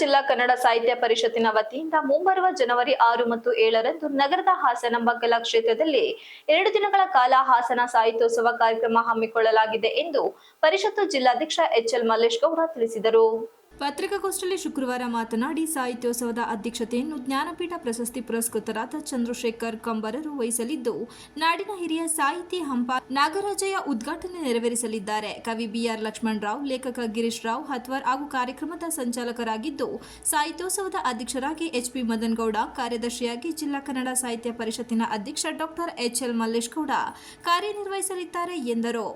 ಜಿಲ್ಲಾ ಕನ್ನಡ ಸಾಹಿತ್ಯ ಪರಿಷತ್ತಿನ ವತಿಯಿಂದ ಮುಂಬರುವ ಜನವರಿ ಆರು ಮತ್ತು ಏಳರಂದು ನಗರದ ಹಾಸನಾಂಬ ಕಲಾಕ್ಷೇತ್ರದಲ್ಲಿ ಎರಡು ದಿನಗಳ ಕಾಲ ಹಾಸನ ಸಾಹಿತ್ಯೋತ್ಸವ ಕಾರ್ಯಕ್ರಮ ಹಮ್ಮಿಕೊಳ್ಳಲಾಗಿದೆ ಎಂದು ಪರಿಷತ್ತು ಜಿಲ್ಲಾಧ್ಯಕ್ಷ ಎಚ್ಎಲ್ ಮಲ್ಲೇಶ್ ಗೌಡ ತಿಳಿಸಿದರು. ಪತ್ರಿಕಾಗೋಷ್ಠಿಯಲ್ಲಿ ಶುಕ್ರವಾರ ಮಾತನಾಡಿ ಸಾಹಿತ್ಯೋತ್ಸವದ ಅಧ್ಯಕ್ಷತೆಯನ್ನು ಜ್ಞಾನಪೀಠ ಪ್ರಶಸ್ತಿ ಪುರಸ್ಕೃತರಾದ ಚಂದ್ರಶೇಖರ್ ಕಂಬರರು ವಹಿಸಲಿದ್ದು, ನಾಡಿನ ಹಿರಿಯ ಸಾಹಿತಿ ಹಂಪ ನಾಗರಾಜಯ್ಯ ಉದ್ಘಾಟನೆ ನೆರವೇರಿಸಲಿದ್ದಾರೆ. ಕವಿ ಬಿಆರ್ ಲಕ್ಷ್ಮಣ್ ರಾವ್, ಲೇಖಕ ಗಿರೀಶ್ ರಾವ್ ಹತ್ವರ್ ಹಾಗೂ ಕಾರ್ಯಕ್ರಮದ ಸಂಚಾಲಕರಾಗಿದ್ದು, ಸಾಹಿತ್ಯೋತ್ಸವದ ಅಧ್ಯಕ್ಷರಾಗಿ ಎಚ್ಪಿ ಮದನ್ ಗೌಡ ಕಾರ್ಯದರ್ಶಿಯಾಗಿ ಜಿಲ್ಲಾ ಕನ್ನಡ ಸಾಹಿತ್ಯ ಪರಿಷತ್ತಿನ ಅಧ್ಯಕ್ಷ ಡಾಕ್ಟರ್ ಎಚ್ಎಲ್ ಮಲ್ಲೇಶ್ ಗೌಡ ಕಾರ್ಯನಿರ್ವಹಿಸಲಿದ್ದಾರೆ ಎಂದರು.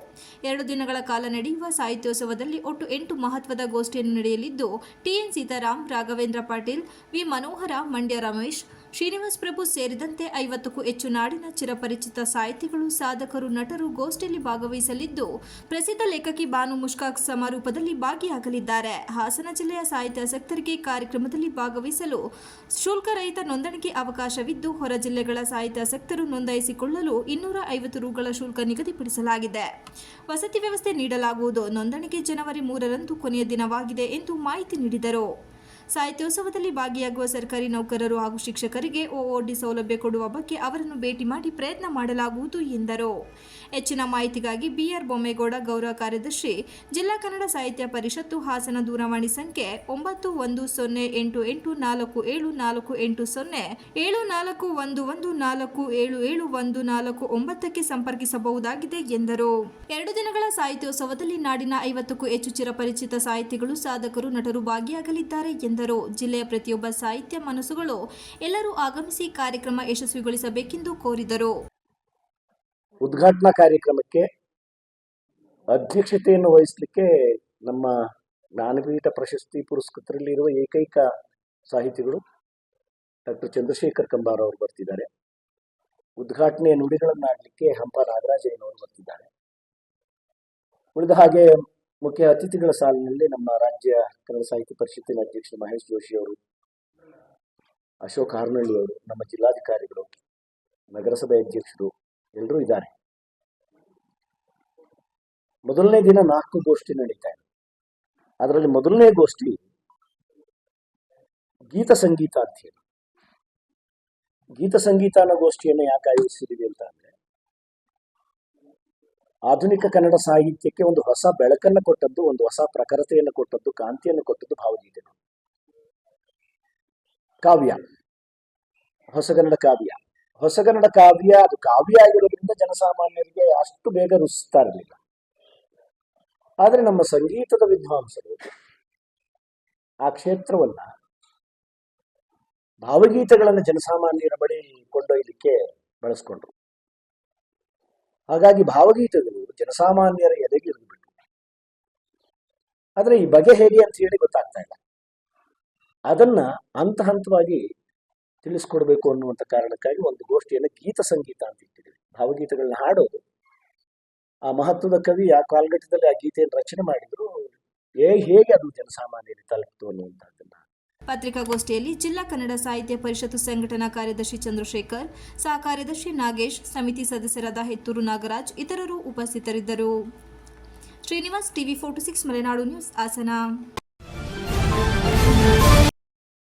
ಎರಡು ದಿನಗಳ ಕಾಲ ನಡೆಯುವ ಸಾಹಿತ್ಯೋತ್ಸವದಲ್ಲಿ ಒಟ್ಟು ಎಂಟು ಮಹತ್ವದ ಗೋಷ್ಠಿಯನ್ನು ನಡೆಯಲಿದ್ದು ಟಿಎನ್ ಸೀತಾರಾಮ್ ರಾಘವೇಂದ್ರ ಪಾಟೀಲ್ ವಿ ಮನೋಹರ ಮಂಡ್ಯ ರಮೇಶ್ ಶ್ರೀನಿವಾಸ್ ಪ್ರಭು ಸೇರಿದಂತೆ ಐವತ್ತಕ್ಕೂ ಹೆಚ್ಚು ನಾಡಿನ ಚಿರಪರಿಚಿತ ಸಾಹಿತಿಗಳು, ಸಾಧಕರು, ನಟರು ಗೋಷ್ಠಿಯಲ್ಲಿ ಭಾಗವಹಿಸಲಿದ್ದು, ಪ್ರಸಿದ್ಧ ಲೇಖಕಿ ಬಾನು ಮುಷ್ಕಾಕ್ ಸಮಾರೋಪದಲ್ಲಿ ಭಾಗಿಯಾಗಲಿದ್ದಾರೆ. ಹಾಸನ ಜಿಲ್ಲೆಯ ಸಾಹಿತ್ಯಾಸಕ್ತರಿಗೆ ಕಾರ್ಯಕ್ರಮದಲ್ಲಿ ಭಾಗವಹಿಸಲು ಶುಲ್ಕರಹಿತ ನೋಂದಣಿಗೆ ಅವಕಾಶವಿದ್ದು, ಹೊರ ಜಿಲ್ಲೆಗಳ ಸಾಹಿತ್ಯಾಸಕ್ತರು ನೋಂದಾಯಿಸಿಕೊಳ್ಳಲು ಇನ್ನೂರ ಐವತ್ತು ರೂಗಳ ಶುಲ್ಕ ನಿಗದಿಪಡಿಸಲಾಗಿದೆ. ವಸತಿ ವ್ಯವಸ್ಥೆ ನೀಡಲಾಗುವುದು. ನೋಂದಣಿಗೆ ಜನವರಿ ಮೂರರಂದು ಕೊನೆಯ ದಿನವಾಗಿದೆ ಎಂದು ಮಾಹಿತಿ ನೀಡಿದರು. ಸಾಹಿತ್ಯೋತ್ಸವದಲ್ಲಿ ಭಾಗಿಯಾಗುವ ಸರ್ಕಾರಿ ನೌಕರರು ಹಾಗೂ ಶಿಕ್ಷಕರಿಗೆ ಒಒಡಿ ಸೌಲಭ್ಯ ಕೊಡುವ ಬಗ್ಗೆ ಅವರನ್ನು ಭೇಟಿ ಮಾಡಿ ಪ್ರಯತ್ನ ಮಾಡಲಾಗುವುದು ಎಂದರು. ಹೆಚ್ಚಿನ ಮಾಹಿತಿಗಾಗಿ ಬಿಆರ್ ಬೊಮ್ಮೇಗೌಡ ಗೌರವ ಕಾರ್ಯದರ್ಶಿ, ಜಿಲ್ಲಾ ಕನ್ನಡ ಸಾಹಿತ್ಯ ಪರಿಷತ್ತು ಹಾಸನ ದೂರವಾಣಿ ಸಂಖ್ಯೆ ಒಂಬತ್ತು ಒಂದು ಸೊನ್ನೆ ಎಂಟು ಎಂಟು ನಾಲ್ಕು ಏಳು ನಾಲ್ಕು ಎಂಟು ಸೊನ್ನೆ, ಏಳು ನಾಲ್ಕು ಒಂದು ಒಂದು ನಾಲ್ಕು ಏಳು ಏಳು ಒಂದು ನಾಲ್ಕು ಒಂಬತ್ತಕ್ಕೆ ಸಂಪರ್ಕಿಸಬಹುದಾಗಿದೆ ಎಂದರು. ಎರಡು ದಿನಗಳ ಸಾಹಿತ್ಯೋತ್ಸವದಲ್ಲಿ ನಾಡಿನ ಐವತ್ತಕ್ಕೂ ಹೆಚ್ಚು ಚಿರಪರಿಚಿತ ಸಾಹಿತಿಗಳು, ಸಾಧಕರು, ನಟರು ಭಾಗಿಯಾಗಲಿದ್ದಾರೆ ಎಂದರು. ಜಿಲ್ಲೆಯ ಪ್ರತಿಯೊಬ್ಬ ಸಾಹಿತ್ಯ ಮನಸ್ಸುಗಳು ಎಲ್ಲರೂ ಆಗಮಿಸಿ ಕಾರ್ಯಕ್ರಮ ಯಶಸ್ವಿಗೊಳಿಸಬೇಕೆಂದು ಕೋರಿದರು. ಉದ್ಘಾಟನಾ ಕಾರ್ಯಕ್ರಮಕ್ಕೆ ಅಧ್ಯಕ್ಷತೆಯನ್ನು ವಹಿಸಲಿಕ್ಕೆ ನಮ್ಮ ಜ್ಞಾನಪೀಠ ಪ್ರಶಸ್ತಿ ಪುರಸ್ಕೃತರಲ್ಲಿರುವ ಏಕೈಕ ಸಾಹಿತಿಗಳು ಡಾಕ್ಟರ್ ಚಂದ್ರಶೇಖರ್ ಕಂಬಾರ್ ಅವರು ಬರ್ತಿದ್ದಾರೆ. ಉದ್ಘಾಟನೆಯ ನುಡಿಗಳನ್ನು ಆಡಲಿಕ್ಕೆ ಹಂಪ ನಾಗರಾಜಯ್ಯನವರು ಬರ್ತಿದ್ದಾರೆ. ಉಳಿದ ಹಾಗೆ ಮುಖ್ಯ ಅತಿಥಿಗಳ ಸಾಲಿನಲ್ಲಿ ನಮ್ಮ ರಾಜ್ಯ ಕನ್ನಡ ಸಾಹಿತ್ಯ ಪರಿಷತ್ತಿನ ಅಧ್ಯಕ್ಷ ಮಹೇಶ್ ಜೋಶಿ ಅವರು, ಅಶೋಕ್ ಹಾರ್ನಳ್ಳಿ ಅವರು, ನಮ್ಮ ಜಿಲ್ಲಾಧಿಕಾರಿಗಳು, ನಗರಸಭೆ ಅಧ್ಯಕ್ಷರು ಎಲ್ಲರೂ ಇದ್ದಾರೆ. ಮೊದಲನೇ ದಿನ ನಾಲ್ಕು ಗೋಷ್ಠಿ ನಡೀತಾ ಇದೆ. ಅದರಲ್ಲಿ ಮೊದಲನೇ ಗೋಷ್ಠಿ ಗೀತ ಸಂಗೀತ ಹೇಳಿ. ಗೀತ ಸಂಗೀತ ಅನ್ನೋ ಗೋಷ್ಠಿಯನ್ನು ಯಾಕೆ ಆಯೋಜಿಸಿದ್ದೀವಿ ಅಂತ ಅಂದ್ರೆ ಆಧುನಿಕ ಕನ್ನಡ ಸಾಹಿತ್ಯಕ್ಕೆ ಒಂದು ಹೊಸ ಬೆಳಕನ್ನು ಕೊಟ್ಟದ್ದು, ಒಂದು ಹೊಸ ಪ್ರಖರತೆಯನ್ನು ಕೊಟ್ಟದ್ದು, ಕಾಂತಿಯನ್ನು ಕೊಟ್ಟದ್ದು ಭಾವಗೀತೆಗಳು ಕಾವ್ಯ. ಹೊಸಗನ್ನಡ ಕಾವ್ಯ. ಹೊಸಗನ್ನಡ ಕಾವ್ಯ ಅದು ಕಾವ್ಯ ಆಗಿರೋದ್ರಿಂದ ಜನಸಾಮಾನ್ಯರಿಗೆ ಅಷ್ಟು ಬೇಗ ರುಚಿಸ್ತಾ ಇರಲಿಲ್ಲ. ಆದರೆ ನಮ್ಮ ಸಂಗೀತದ ವಿದ್ವಾಂಸರು ಆ ಕ್ಷೇತ್ರವನ್ನ ಭಾವಗೀತೆಗಳನ್ನು ಜನಸಾಮಾನ್ಯರ ಬಳಿ ಕೊಂಡೊಯ್ಯಲಿಕ್ಕೆ ಬಳಸ್ಕೊಂಡ್ರು. ಹಾಗಾಗಿ ಭಾವಗೀತೆಗಳು ಜನಸಾಮಾನ್ಯರ ಎದೆಗೆ ಇರಬೇಕು ಆದರೆ ಈ ಬಗೆ ಹೇಗೆ ಅಂತ ಹೇಳಿ ಗೊತ್ತಾಗ್ತಾ ಇಲ್ಲ. ಅದನ್ನ ಹಂತ ಹಂತವಾಗಿ ತಿಳಿಸ್ಕೊಡ್ಬೇಕು ಅನ್ನುವಂಥ ಕಾರಣಕ್ಕಾಗಿ ಒಂದು ಗೋಷ್ಠಿಯನ್ನು ಗೀತ ಸಂಗೀತ ಅಂತ ಇಟ್ಟಿದ್ದೀವಿ. ಭಾವಗೀತೆಗಳನ್ನ ಹಾಡೋದು. ಆ ಮಹತ್ವದ ಕವಿ ಆ ಕಾಲಘಟ್ಟದಲ್ಲಿ ಆ ಗೀತೆಯನ್ನು ರಚನೆ ಮಾಡಿದ್ರು. ಹೇ ಹೇಗೆ ಅದು ಜನಸಾಮಾನ್ಯರಿಗೆ ತಲುಪಿತು ಅನ್ನುವಂಥದ್ದನ್ನ ಪತ್ರಿಕಾಗೋಷ್ಠಿಯಲ್ಲಿ ಜಿಲ್ಲಾ ಕನ್ನಡ ಸಾಹಿತ್ಯ ಪರಿಷತ್ತು ಸಂಘಟನಾ ಕಾರ್ಯದರ್ಶಿ ಚಂದ್ರಶೇಖರ್ ಸಹ ಕಾರ್ಯದರ್ಶಿ ನಾಗೇಶ್, ಸಮಿತಿ ಸದಸ್ಯರಾದ ಹೆತ್ತೂರು ನಾಗರಾಜ್ ಇತರರು ಉಪಸ್ಥಿತರಿದ್ದರು. Srinivas TV forty six Malenadu news Hassan.